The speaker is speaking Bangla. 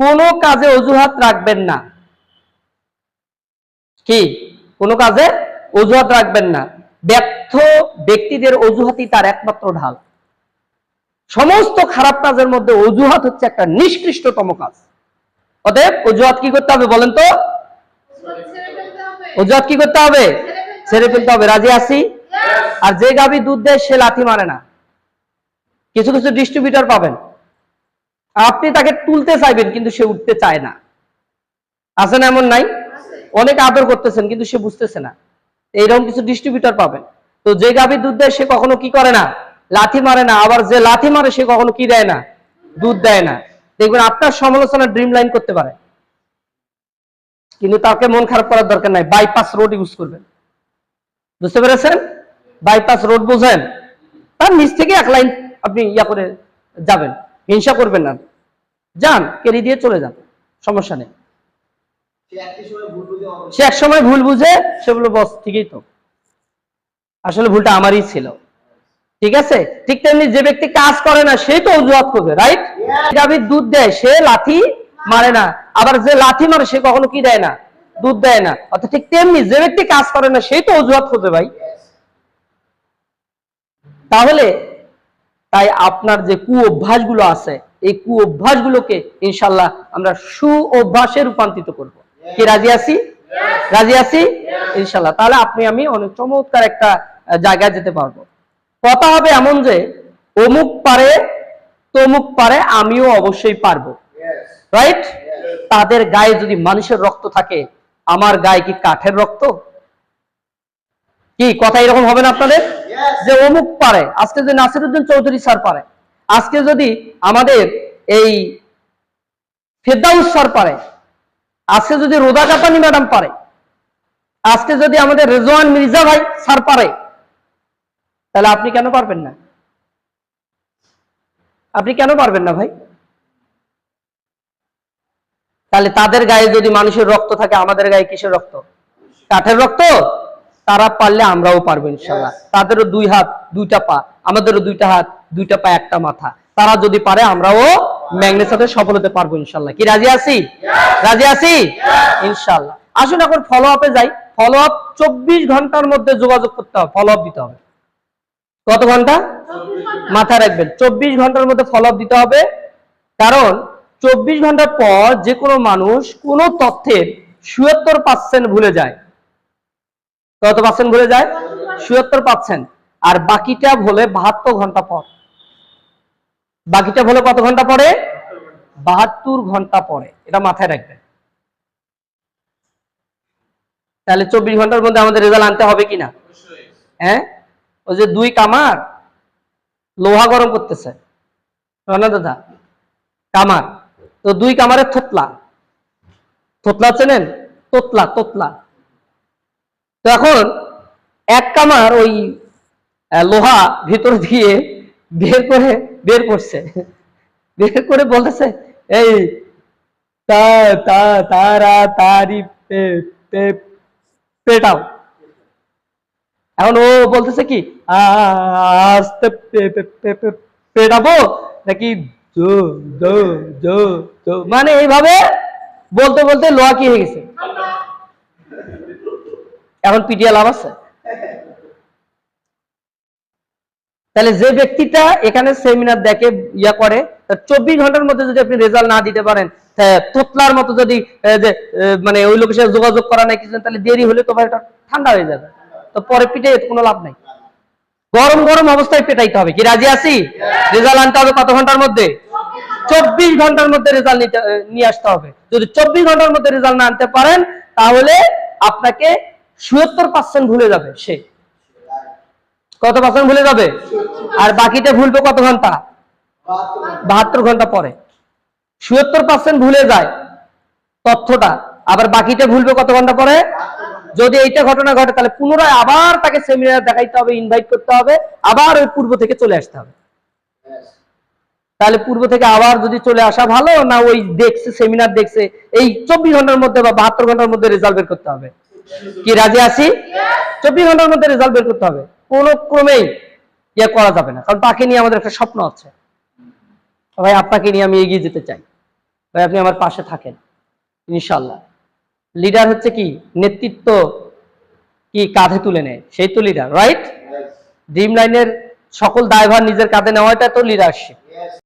কোনো কাজে অজুহাত রাখবেন না। কি? কোনো কাজে অজুহাত রাখবেন না। ব্যর্থ ব্যক্তিদের অজুহাতই তার একমাত্র ঢাল। সমস্ত খারাপ কাজের মধ্যে অজুহাত হচ্ছে একটা নিষ্কৃষ্টতম কাজ। অতএব অজুহাত কি করতে হবে বলেন তো? অজুহাত কি করতে হবে? ছেড়ে ফেলতে হবে। রাজি আছি? আর যে গাবি দুধ দেয় সে লাথি মারে না। কিছু কিছু ডিস্ট্রিবিউটর পাবেন। আপনি তাকে তুলতে চাইবেন, কিন্তু সে উঠতে চায় না। আছে না এমন নাই? অনেক আদর করতেছেন, কিন্তু সে বুঝতেছে না। এইরকম কিছু ডিস্ট্রিবিউটর পাবেন। তো যে গাভী দুধ দেয়, সে কখনো কি করে না? লাথি মারে না। আবার যে লাথি মারে, সে কখনো কি দেয় না? দুধ দেয় না। দেখবেন আপনার সমালোচনা ড্রিম লাইন করতে পারে। কিন্তু তাকে মন খারাপ করার দরকার নাই। বাইপাস রোড ইউজ করবেন। বুঝতে পেরেছেন? বাইপাস রোড বুঝেন। তার নিচ থেকে এক লাইন আপনি ইয়া করে যাবেন। হিংসা করবেন না। যান কেরি দিয়ে চলে যান, সমস্যা নেই। সে এক সময় ভুল বুঝে, সে বলল, বস, ঠিকই তো। আসলে ভুলটা আমারই ছিল। ঠিক আছে? ঠিক তেমনি যে ব্যক্তি কাজ করে না সেই তো অজুহাত করবে রাইট গাভীর দুধ দেয়, সে লাথি মারে না। আবার যে লাথি মারে, সে কখনো কি দেয় না? দুধ দেয় না। অর্থাৎ ঠিক তেমনি যে ব্যক্তি কাজ করে না সেই তো অজুহাত খোঁজে ভাই। তাহলে আপনার যে কু অভ্যাসগুলো আছে, এই কু অভ্যাসগুলোকে ইনশাল্লাহ আমরা সু অভ্যাসে রূপান্তরিত করব। কি, রাজি আছি? রাজি আছি? ইনশাল্লাহ তাহলে আপনি, আমি অনেক চমৎকার একটা জায়গায় যেতে পারব। কথা হবে এমন যে, অমুক পারে, তমুক পারে আমিও অবশ্যই পারব। রাইট তাদের গায়ে যদি মানুষের রক্ত থাকে, আমার গায়ে কি কাঠের রক্ত? কি, কথা এরকম হবে না আপনাদের. যে অমুক পারে, আজকে যে নাসিরুদ্দিন চৌধুরী স্যার পারে, আজকে যদি আমাদের এই ফেরদাউস স্যার পারে, আজকে যদি রোদা কাপানি ম্যাডাম পারে, আজকে যদি আমাদের রেজওয়ান মির্জা ভাই স্যার পারে, তাহলে আপনি কেন পারবেন না? আপনি কেন পারবেন না ভাই? তাহলে তাদের গায়ে যদি মানুষের রক্ত থাকে, আমাদের গায়ে কিসের রক্ত? কাঠের রক্ত? তারা পারলে আমরাও পারব ইনশাল্লাহ। তাদেরও দুই হাত দুইটা পা আমাদেরও দুইটা হাত দুইটা পা একটা মাথা। তারা যদি পারে আমরাও ম্যাগনের সাথে সফল হতে পারব ইনশাল্লাহ। কি রাজি আছি? রাজি আছি? ইনশাল্লাহ। আসুন এখন ফলো আপে যাই। ফলো আপ চব্বিশ ঘণ্টার মধ্যে যোগাযোগ করতে হবে ফলো আপ দিতে হবে। কত ঘণ্টা? মাথায় রাখবেন চব্বিশ ঘণ্টার মধ্যে ফলো আপ দিতে হবে। কারণ চব্বিশ ঘণ্টার পর যে কোনো মানুষ কোনো তথ্যের সুয়াত্তর পার্সেন্ট ভুলে যায়। কত পার্সেন্ট ভুলে যায়? সুয়াত্তর পার্সেন্ট আর বাকিটা ভুলে বাহাত্তর ঘণ্টা পর। বাকিটা ভুলে কত ঘণ্টা পরে? বাহাত্তর ঘণ্টা পরে। এটা মাথায় রাখবেন। তাহলে চব্বিশ ঘণ্টার মধ্যে আমাদের রেজাল্ট আনতে হবে কিনা? হ্যাঁ? ওই যে দুই কামার, লোহা গরম করতেছে। দাদা, কামার। তো দুই কামারের থতলা। থতলা চেনেন? তোতলা তোতলা। তো এখন এক কামার ওই লোহা ভিতর দিয়ে বের করে, বের করছে। বের করে বলতেছে, এই, তা তা, তারা তারি পেটাও। এখন ও বলতেছে কি আস্তে পেটাবো নাকি মানে এইভাবে বলতে বলতে লোহা কি হয়ে গেছে? এখন পিটিয়া লাভ আছে? তাহলে যে ব্যক্তিটা এখানে সেমিনার দেখে ইয়া করে চব্বিশ ঘণ্টার মধ্যে যদি আপনি রেজাল্ট না দিতে পারেন তোতলার মতো যদি মানে ওই লোকের সাথে যোগাযোগ করা নাই কিছু তাহলে দেরি হলে তো ভাই এটা ঠান্ডা হয়ে যাবে। তো পরে পিঠে কোনো লাভ নাই। গরম গরম অবস্থায় পেটাইতে হবে। কি রাজি আছি? রেজাল্ট আনতে হবে কত ঘণ্টার মধ্যে? চব্বিশ ঘণ্টার মধ্যে রেজাল্ট নিয়ে আসতে হবে। যদি চব্বিশ ঘণ্টার মধ্যে রেজাল্ট না আনতে পারেন, তাহলে আপনাকে সুয়াত্তর পার্সেন্ট ভুলে যাবে সে। কত পার্সেন্ট ভুলে যাবে? আর বাকিটা ভুলবে কত ঘণ্টা? বাহাত্তর ঘণ্টা পরে। সুয়াত্তর পার্সেন্ট ভুলে যায় তথ্যটা, আবার বাকিটা ভুলবে কত ঘণ্টা পরে? যদি এইটা ঘটনা ঘটে, তাহলে পুনরায় আবার তাকে সেমিনার দেখাইতে হবে ইনভাইট করতে হবে, আবার ওই পূর্ব থেকে চলে আসতে হবে। তাহলে পূর্ব থেকে আবার যদি চলে আসা ভালো, না ওই দেখছে সেমিনার দেখছে, এই চব্বিশ ঘণ্টার মধ্যে বা বাহাত্তর ঘণ্টার মধ্যে রেজাল্ট বের করতে হবে। কি রাজি আছি? চব্বিশ ঘণ্টার মধ্যে রেজাল্ট বের করতে হবে। কোনো ক্রমেই ইয়ে করা যাবে না। কারণ তাকে নিয়ে আমাদের একটা স্বপ্ন আছে। ভাই আপনাকে নিয়ে আমি এগিয়ে যেতে চাই। ভাই আপনি আমার পাশে থাকেন। ইনশাল্লাহ লিডার হচ্ছে কি? নেতৃত্ব কি কাঁধে তুলে নেয়। সেই তো লিডার রাইট. ড্রিম লাইনের সকল দায়ভার নিজের কাঁধে নেওয়াটা তো লিডারশিপ.